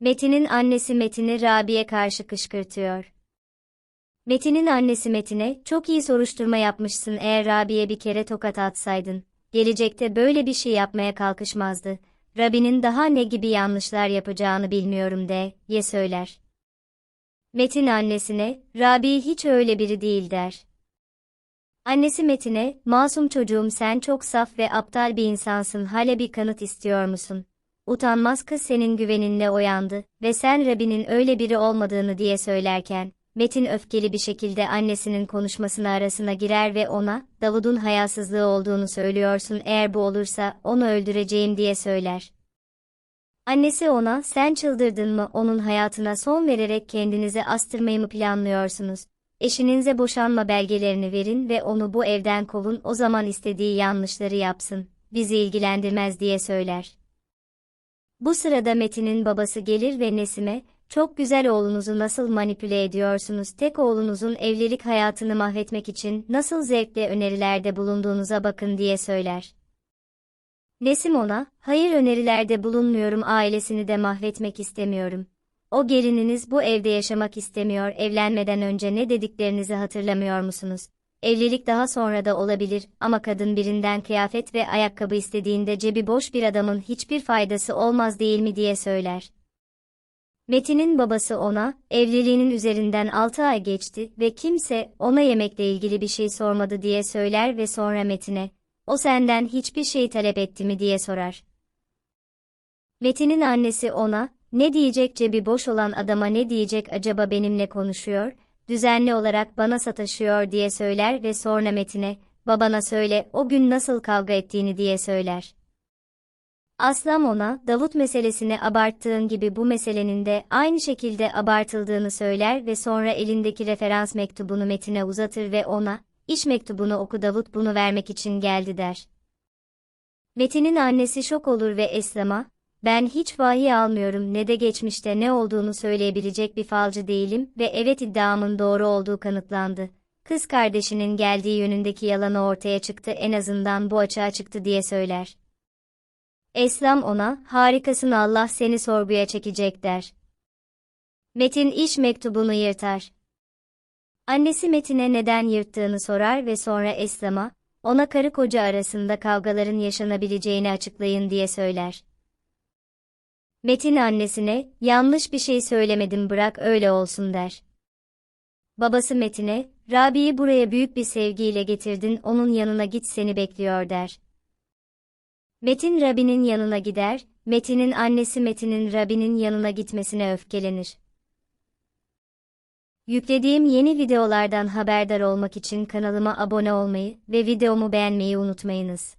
Metin'in annesi Metin'i Rabi'ye karşı kışkırtıyor. Metin'in annesi Metin'e, çok iyi soruşturma yapmışsın eğer Rabi'ye bir kere tokat atsaydın, gelecekte böyle bir şey yapmaya kalkışmazdı. Rabi'nin daha ne gibi yanlışlar yapacağını bilmiyorum de, ye söyler. Metin annesine, Rabi hiç öyle biri değil der. Annesi Metin'e, masum çocuğum sen çok saf ve aptal bir insansın hala bir kanıt istiyor musun? Utanmaz kız senin güveninle oyandı ve sen Rabi'nin öyle biri olmadığını diye söylerken, Metin öfkeli bir şekilde annesinin konuşmasına arasına girer ve ona, Davud'un hayasızlığı olduğunu söylüyorsun eğer bu olursa onu öldüreceğim diye söyler. Annesi ona, sen çıldırdın mı onun hayatına son vererek kendinizi astırmayı mı planlıyorsunuz? Eşinize boşanma belgelerini verin ve onu bu evden kovun o zaman istediği yanlışları yapsın, bizi ilgilendirmez diye söyler. Bu sırada Metin'in babası gelir ve Nesim'e, çok güzel oğlunuzu nasıl manipüle ediyorsunuz tek oğlunuzun evlilik hayatını mahvetmek için nasıl zevkle önerilerde bulunduğunuza bakın diye söyler. Nesim ona, hayır önerilerde bulunmuyorum ailesini de mahvetmek istemiyorum. O gelininiz bu evde yaşamak istemiyor evlenmeden önce ne dediklerinizi hatırlamıyor musunuz? Evlilik daha sonra da olabilir ama kadın birinden kıyafet ve ayakkabı istediğinde cebi boş bir adamın hiçbir faydası olmaz değil mi diye söyler. Metin'in babası ona, evliliğinin üzerinden 6 ay geçti ve kimse ona yemekle ilgili bir şey sormadı diye söyler ve sonra Metin'e, o senden hiçbir şey talep etti mi diye sorar. Metin'in annesi ona, ne diyecek cebi boş olan adama ne diyecek acaba benimle konuşuyor, düzenli olarak bana sataşıyor diye söyler ve sonra Metin'e, babana söyle o gün nasıl kavga ettiğini diye söyler. Aslam ona, Davut meselesini abarttığın gibi bu meselenin de aynı şekilde abartıldığını söyler ve sonra elindeki referans mektubunu Metin'e uzatır ve ona, iş mektubunu oku Davut bunu vermek için geldi der. Metin'in annesi şok olur ve Eslam'a, ben hiç vahiy almıyorum ne de geçmişte ne olduğunu söyleyebilecek bir falcı değilim ve evet iddiamın doğru olduğu kanıtlandı. Kız kardeşinin geldiği yönündeki yalanı ortaya çıktı en azından bu açığa çıktı diye söyler. Eslam ona, harikasın Allah seni sorguya çekecek der. Metin iş mektubunu yırtar. Annesi Metin'e neden yırttığını sorar ve sonra Eslam'a, ona karı koca arasında kavgaların yaşanabileceğini açıklayın diye söyler. Metin annesine, yanlış bir şey söylemedim bırak öyle olsun der. Babası Metin'e, Rabi'yi buraya büyük bir sevgiyle getirdin onun yanına git seni bekliyor der. Metin Rabi'nin yanına gider, Metin'in annesi Metin'in Rabi'nin yanına gitmesine öfkelenir. Yüklediğim yeni videolardan haberdar olmak için kanalıma abone olmayı ve videomu beğenmeyi unutmayınız.